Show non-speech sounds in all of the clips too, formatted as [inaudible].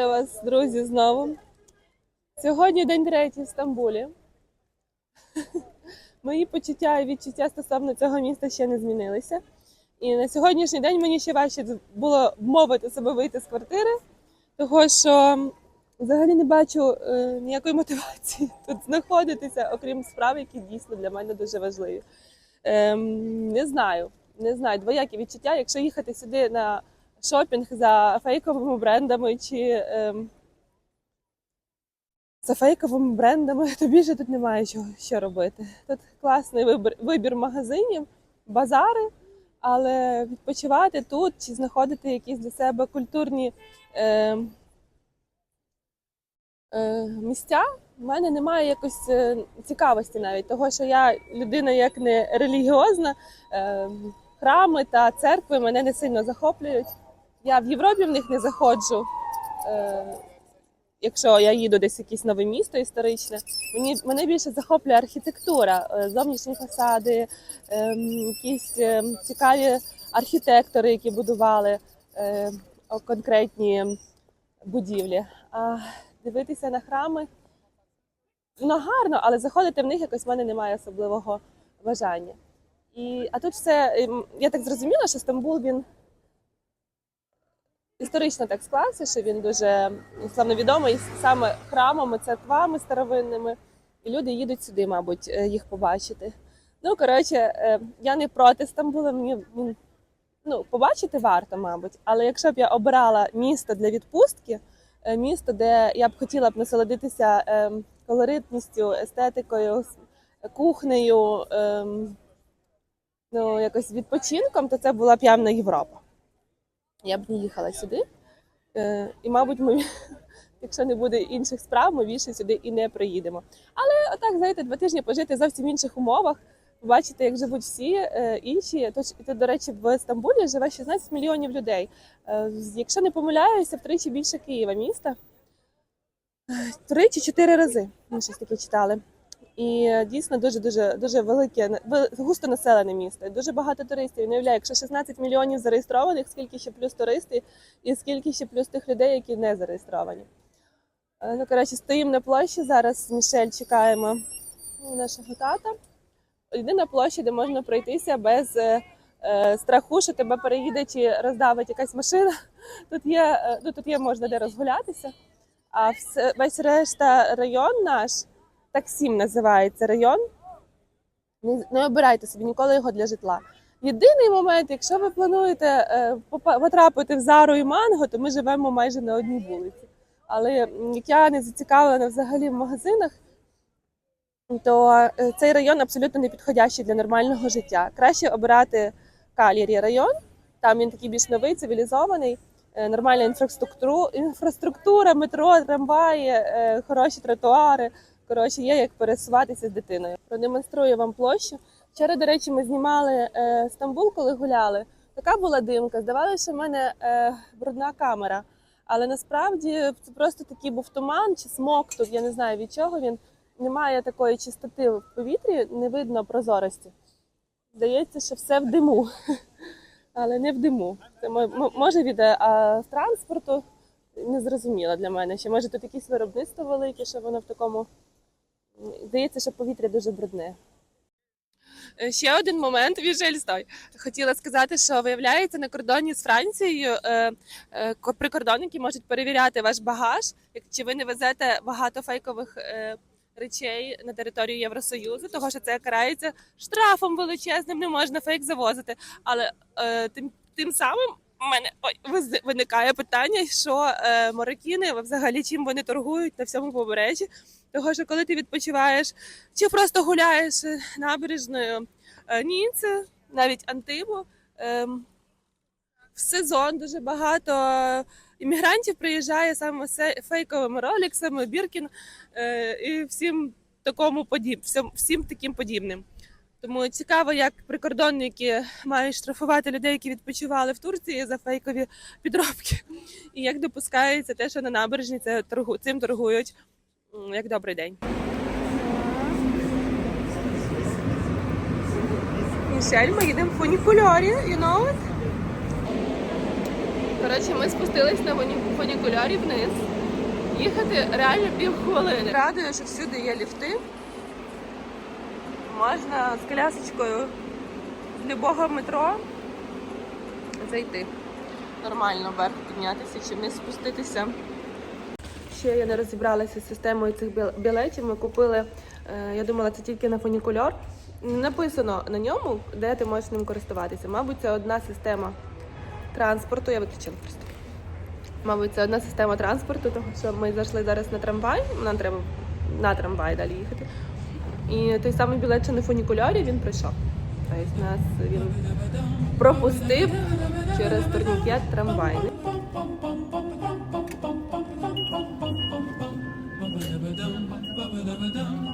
Вітаю вас, друзі, знову. Сьогодні день третій в Стамбулі. [laughs] Мої почуття і відчуття стосовно цього міста ще не змінилися. І на сьогоднішній день мені ще важче було вмовити себе вийти з квартири, того що взагалі не бачу е, ніякої мотивації [laughs] тут знаходитися, окрім справ, які дійсно для мене дуже важливі. Ем, не знаю, не знаю, двоякі відчуття, якщо їхати сюди на шопінг за фейковими брендами чи ем, за фейковими брендами, [laughs] то більше тут немає чого що робити. Тут класний вибір, вибір магазинів, базари, але відпочивати тут чи знаходити якісь для себе культурні е, е, місця. в мене немає якось е, цікавості навіть, того що я людина як не релігіозна, е, храми та церкви мене не сильно захоплюють. Я в Європі в них не заходжу. Е, якщо я їду десь в якесь нове місто історичне, мені мене більше захоплює архітектура, е, зовнішні фасади, е, якісь е, цікаві архітектори, які будували е, конкретні будівлі. А дивитися на храми ну гарно, але заходити в них якось в мене немає особливого бажання. І, а тут все, ем, я так зрозуміла, що Стамбул він історично так склався, що він дуже славновідомий саме храмами, церквами старовинними, і люди їдуть сюди, мабуть, е, їх побачити. Ну, коротше, е, я не проти Стамбула, мені ну, побачити варто, мабуть. Але якщо б я обирала місто для відпустки, е, місто, де я б хотіла б насолодитися колоритністю, естетикою, кухнею, ем, ну, якось відпочинком, то це була б явно Європа я б не їхала сюди. Е, і, мабуть, ми, [laughs] якщо не буде інших справ, ми більше сюди і не приїдемо. Але отак, знаєте, два тижні пожити в зовсім інших умовах, побачити, як живуть всі е, інші. Тож, тут, до речі, в Стамбулі живе 16 мільйонів людей. Е, якщо не помиляюся, втричі більше Києва міста. Три чи чотири рази ми щось таке читали. І е, дійсно дуже дуже дуже велике густо населене місто. Дуже багато туристів. Не уявляю, якщо 16 мільйонів зареєстрованих, скільки ще плюс туристи, і скільки ще плюс тих людей, які не зареєстровані. Е, Ну, коротше, стоїмо на площі зараз. з Мішель чекаємо нашого тата. Єдина площа, де можна пройтися без е, страху, що тебе переїде чи роздавить якась машина. Тут є, ну, тут є можна де розгулятися. А все, весь решта район наш, таксім називається район. Не, не обирайте собі ніколи його для житла. Єдиний момент, якщо ви плануєте е, потрапити в Зару і Манго, то ми живемо майже на одній вулиці. Але як я не зацікавлена взагалі в магазинах, то е, цей район абсолютно не підходящий для нормального життя. Краще обирати Калірі район. Там він такий більш новий, цивілізований, е, нормальна інфраструктура, інфраструктура, метро, трамваї, хороші тротуари. Коротше, є як пересуватися з дитиною. Продемонструю вам площу. Вчора, до речі, ми знімали е, Стамбул, коли гуляли. Така була димка. Здавалося, що в мене е, брудна камера. Але насправді це просто такий був туман чи смок тут, я не знаю від чого він. Немає такої чистоти в повітрі, не видно прозорості. Здається, що все в диму, [laughs] але не в диму. Це мо- мо- може від е, а, транспорту не зрозуміло для мене. Ще може тут якесь виробництво велике, що воно в такому. Здається, що повітря дуже брудне. Е, Ще один момент, Віжель, стой. Хотіла сказати, що виявляється на кордоні з Францією е, е, прикордонники можуть перевіряти ваш багаж, чи ви не везете багато фейкових е, речей на територію Євросоюзу, того що це карається штрафом величезним, не можна фейк завозити. Але е, тим, тим самим у мене ой, виникає питання, що е, морякіни взагалі чим вони торгують на всьому побережжі. Того, що коли ти відпочиваєш чи просто гуляєш е, набережною е, Ніци, навіть Антибу, ем, в сезон дуже багато іммігрантів приїжджає саме з фейковими роліксами, Біркін е, і всім такому подіб, всім, таким подібним. Тому цікаво, як прикордонники мають штрафувати людей, які відпочивали в Турції за фейкові підробки, і як допускається те, що на набережні це торгу, цим торгують як добрий день. Мішель, ми їдемо в фунікульорі, you know it? Коротше, ми спустились на фуні- фунікульорі вниз. Їхати реально півхвилини. Радує, що всюди є ліфти. Можна з колясочкою з любого метро зайти. Нормально вверх піднятися чи вниз спуститися. Ще я не розібралася з системою цих білетів. Ми купили, е, я думала, це тільки на фунікульор. Написано на ньому, де ти можеш ним користуватися. Мабуть, це одна система транспорту. Я виключила просто. Мабуть, це одна система транспорту, тому що ми зайшли зараз на трамвай. Нам треба на трамвай далі їхати. І той самий білет, що на фунікульорі, він пройшов. Тобто нас він пропустив через турнікет трамвайний.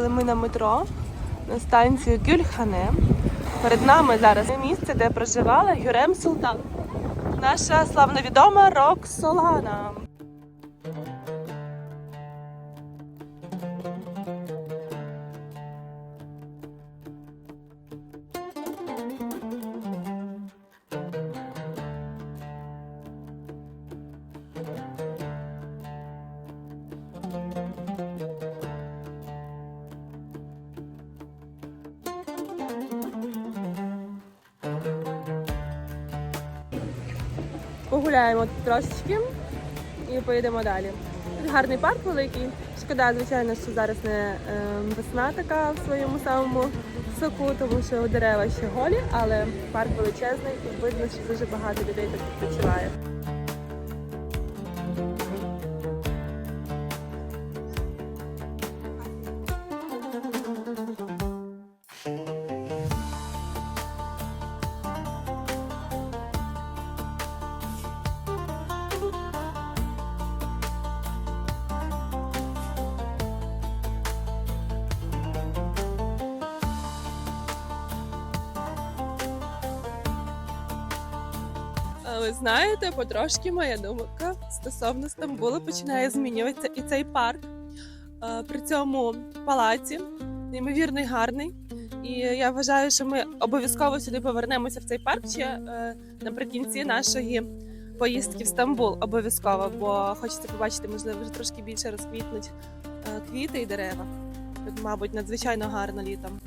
Приїхали ми на метро на станцію Гюльхане. Перед нами зараз місце, де проживала Гюрем Султан. Наша славновідома Роксолана. Погуляємо трошечки і поїдемо далі. Тут гарний парк великий. Шкода, звичайно, що зараз не е, весна така в своєму самому соку, тому що дерева ще голі, але парк величезний і видно, що дуже багато людей тут відпочиває. Знаєте, потрошки моя думка стосовно Стамбулу починає змінюватися і цей парк е, при цьому палаці неймовірно гарний. І я вважаю, що ми обов'язково сюди повернемося в цей парк ще е, наприкінці нашої поїздки в Стамбул. Обов'язково, бо хочеться побачити, можливо, вже трошки більше розквітнуть е, квіти і дерева. Тут, мабуть, надзвичайно гарно літом.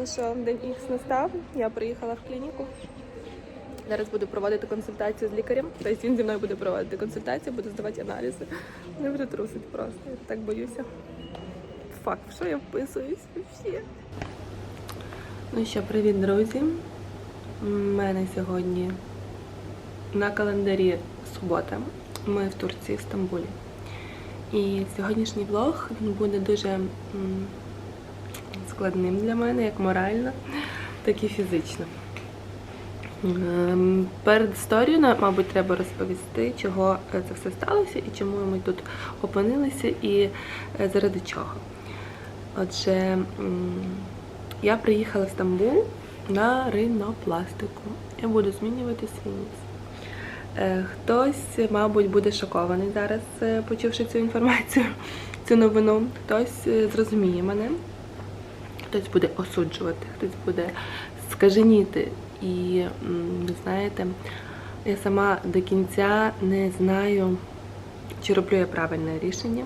Ну що, день Х настав. Я приїхала в клініку. Зараз буду проводити консультацію з лікарем. Тобто він зі мною буде проводити консультацію, буде здавати аналізи. Не буде трусити просто. Я так боюся. Факт, що я вписуюсь взагалі. Ну що, привіт, друзі. У мене сьогодні на календарі субота. Ми в Турції, в Стамбулі. І сьогоднішній влог він буде дуже складним для мене, як морально, так і фізично. Ем, Перед історією, мабуть, треба розповісти, чого е, це все сталося і чому ми тут опинилися, і е, заради чого. Отже, я приїхала в Стамбул на ринопластику. Я буду змінювати свій ніс. Е, Хтось, мабуть, буде шокований зараз, почувши цю інформацію, цю новину. Хтось зрозуміє мене, хтось буде осуджувати, хтось буде скаженіти. І ви знаєте, я сама до кінця не знаю, чи роблю я правильне рішення,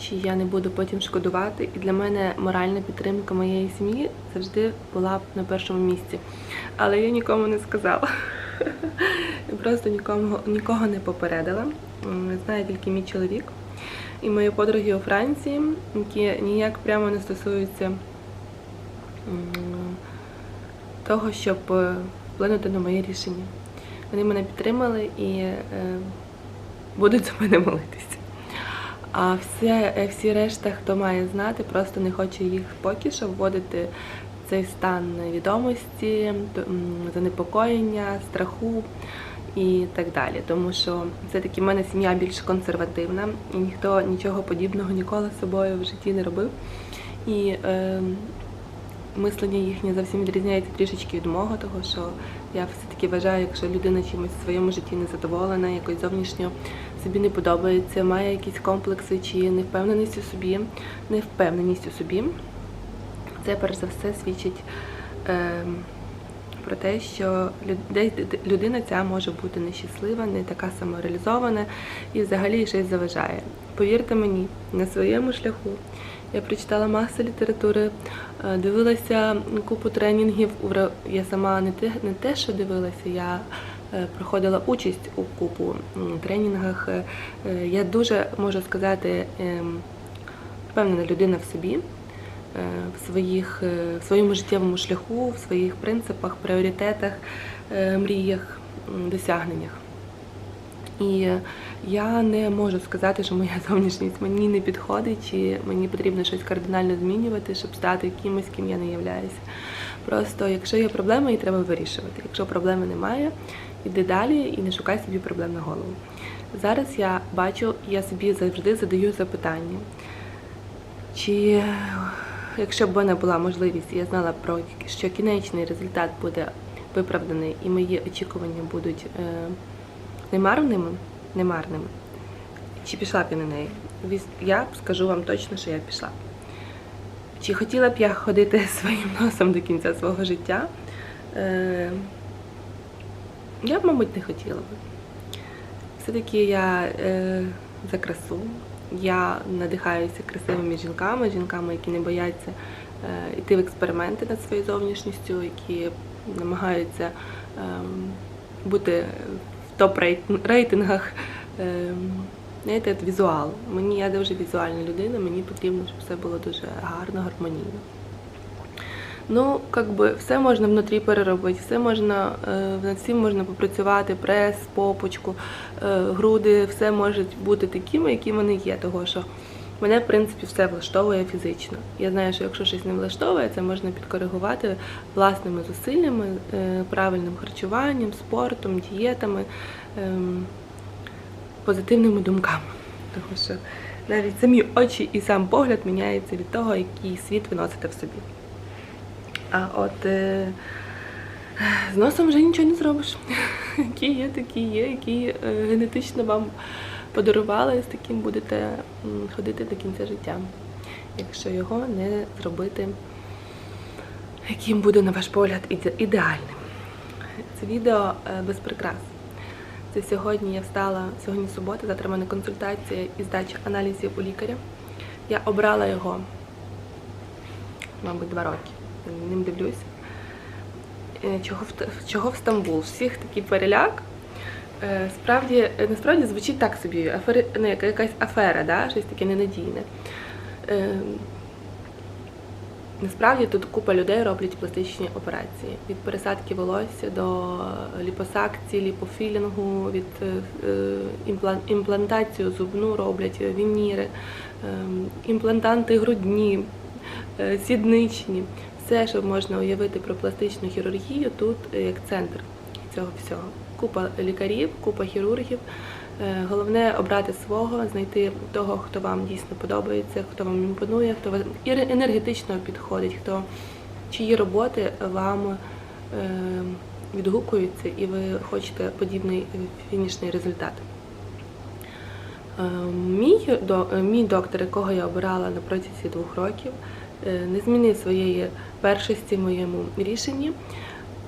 чи я не буду потім шкодувати. І для мене моральна підтримка моєї сім'ї завжди була б на першому місці. Але я нікому не сказала. Я просто нікому, нікого не попередила. М, Знає тільки мій чоловік і мої подруги у Франції, які ніяк прямо не стосуються того, щоб е, вплинути на моє рішення. Вони мене підтримали і е, будуть за мене молитися. А все, всі решта, хто має знати, просто не хоче їх поки що вводити в цей стан м, занепокоєння, страху і так далі. Тому що все-таки в мене сім'я більш консервативна, і ніхто нічого подібного ніколи з собою в житті не робив. І е, мислення їхнє зовсім відрізняється трішечки від мого, того що я все-таки вважаю, якщо людина чимось в своєму житті не задоволена, якось зовнішньо собі не подобається, має якісь комплекси чи невпевненість у собі, невпевненість у собі, це перш за все свідчить е, про те, що людина ця може бути нещаслива, не така самореалізована і взагалі щось заважає. Повірте мені, на своєму шляху я прочитала масу літератури, е, дивилася купу тренінгів. Я сама не те, не те, що дивилася, я е, проходила участь у купу тренінгах. Е, Я дуже можу сказати, ем, впевнена людина в собі, в, своїх, в своєму життєвому шляху, в своїх принципах, пріоритетах, мріях, досягненнях. І я не можу сказати, що моя [laughs] зовнішність мені не підходить, чи мені потрібно щось кардинально змінювати, щоб стати кимось, ким я не являюся. Просто якщо є проблеми, її треба вирішувати. Якщо проблеми немає, іди далі і не шукай собі проблем на голову. Зараз я бачу, я собі завжди задаю запитання, чи якщо б в мене була можливість, я знала про що кінечний результат буде виправданий, і мої очікування будуть. Е, немарними, немарними. Чи пішла б я на неї? Я скажу вам точно, що я пішла. Чи хотіла б я ходити [laughs] своїм носом до кінця свого життя? Е, я б, мабуть, не хотіла б. Все-таки я е, за красу. Я надихаюся красивими жінками, жінками, які не бояться е, йти в експерименти над своєю зовнішністю, які намагаються ем, бути топ-рейтингах. Ем, візуал. Мені я дуже візуальна людина, мені потрібно, щоб все було дуже гарно, гармонійно. Ну, как би, все можна внутрі переробити, все можна, е, над всім можна попрацювати, прес, попочку, е, груди, все можуть бути такими, які вони є. Того що мене, в принципі, все влаштовує фізично. Я знаю, що якщо щось не влаштовує, це можна підкоригувати власними зусиллями, е, правильним харчуванням, спортом, дієтами, ем, позитивними думками. Тому що навіть самі очі і сам погляд міняються від того, який світ ви носите в собі. А от е, з носом вже нічого не зробиш. [laughs] Які є, такі є, які е, генетично вам подарували, з таким будете ходити до кінця життя. Якщо його не зробити, яким буде, на ваш погляд, ідеальним. Це відео е, без прикрас. Це сьогодні я встала, сьогодні субота, завтра в мене консультація і здача аналізів у лікаря. Я обрала його, мабуть, два роки. Ним дивлюся. Е, чого в Стамбул? Всіх такий переляк. Е, Справді, е, насправді звучить так собі, афери, ну, яка- якась афера, да? щось таке ненадійне. Е, Насправді тут купа людей роблять пластичні операції від пересадки волосся до ліпосакції, ліпофілінгу, від імплан- імплантацію зубну роблять, вініри, імплантанти грудні. сідничні. Все, що можна уявити про пластичну хірургію, тут як центр цього всього. Купа лікарів, купа хірургів. Е, Головне обрати свого, знайти того, хто вам дійсно подобається, хто вам імпонує, хто вам енергетично підходить, хто чиї роботи вам е, відгукуються, і ви хочете подібний фінішний результат. Е, Мій, мій доктор, якого я обирала на протязі двох років, не змінив своєї першості в моєму рішенні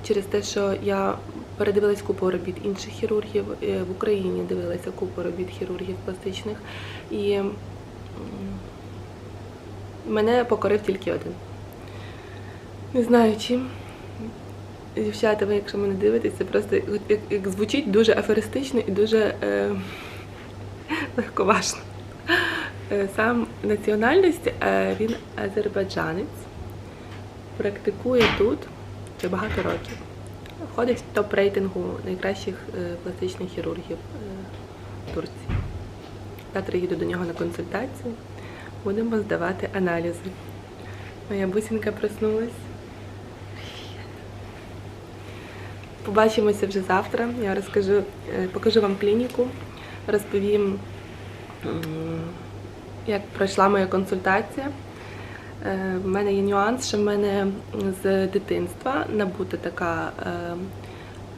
через те, що я передивилась купу робіт інших хірургів е, в Україні, дивилася купу робіт хірургів пластичних, і мене покорив тільки один. Не знаю чим. Дівчата, ви, якщо мене дивитесь, це просто як, як, звучить дуже аферистично і дуже е, легковажно. Е, Сам національність е, він азербайджанець, практикує тут вже багато років. Входить в топ рейтингу найкращих е, пластичних хірургів е, Турції. Завтра їду до нього на консультацію. Будемо здавати аналізи. Моя бусинка проснулась. Побачимося вже завтра. Я розкажу, е, покажу вам клініку, розповім, як пройшла моя консультація. Е, В мене є нюанс, що в мене з дитинства набута така е,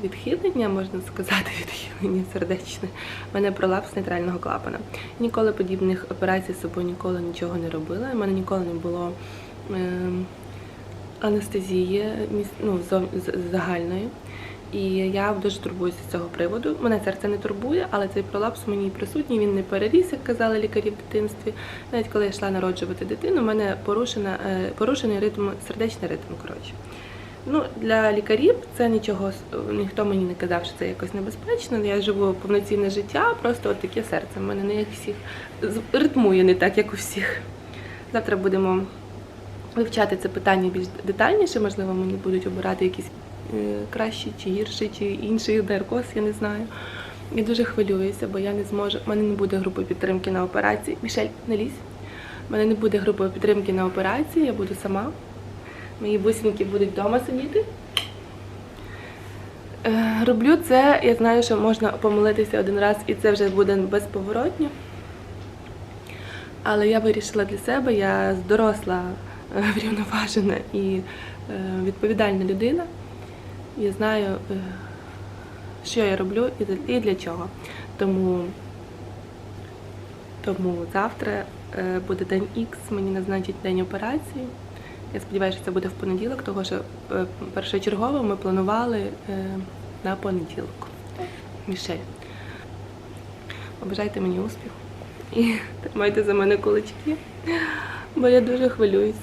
відхилення, можна сказати, [laughs] відхилення сердечне. У мене пролапс нейтрального клапана. Ніколи подібних операцій з собою ніколи нічого не робила. У мене ніколи не було е, анестезії ну, загальної. І я дуже турбуюся з цього приводу. Мене серце не турбує, але цей пролапс мені присутній. Він не переріс, як казали лікарі в дитинстві. Навіть коли я йшла народжувати дитину, у мене порушена, е, порушений ритм, сердечний ритм. Коротше. Ну, для лікарів це нічого, ніхто мені не казав, що це якось небезпечно. Я живу повноцінне життя, просто от таке серце. У мене не як всіх ритмує не так, як у всіх. Завтра будемо вивчати це питання більш детальніше. Можливо, мені будуть обирати якісь е, кращі чи гірші, чи інший наркоз, я не знаю. Я дуже хвилююся, бо я не зможу. У мене не буде групи підтримки на операції. Мішель, не лізь. У мене не буде групи підтримки на операції, я буду сама. Мої бусинки будуть вдома сидіти. Е, Роблю це, я знаю, що можна помилитися один раз, і це вже буде безповоротньо. Але я вирішила для себе, я доросла, е, врівноважена і відповідальна людина. Я знаю, е, що я роблю і для- чого. Тому, тому завтра е, буде день Х, мені назначить день операції. Я сподіваюся, що це буде в понеділок, тому що е, першочергово ми планували на понеділок. Мішель. Побажайте мені успіху і [laughs] тримайте за мене кулачки, бо я дуже хвилююся.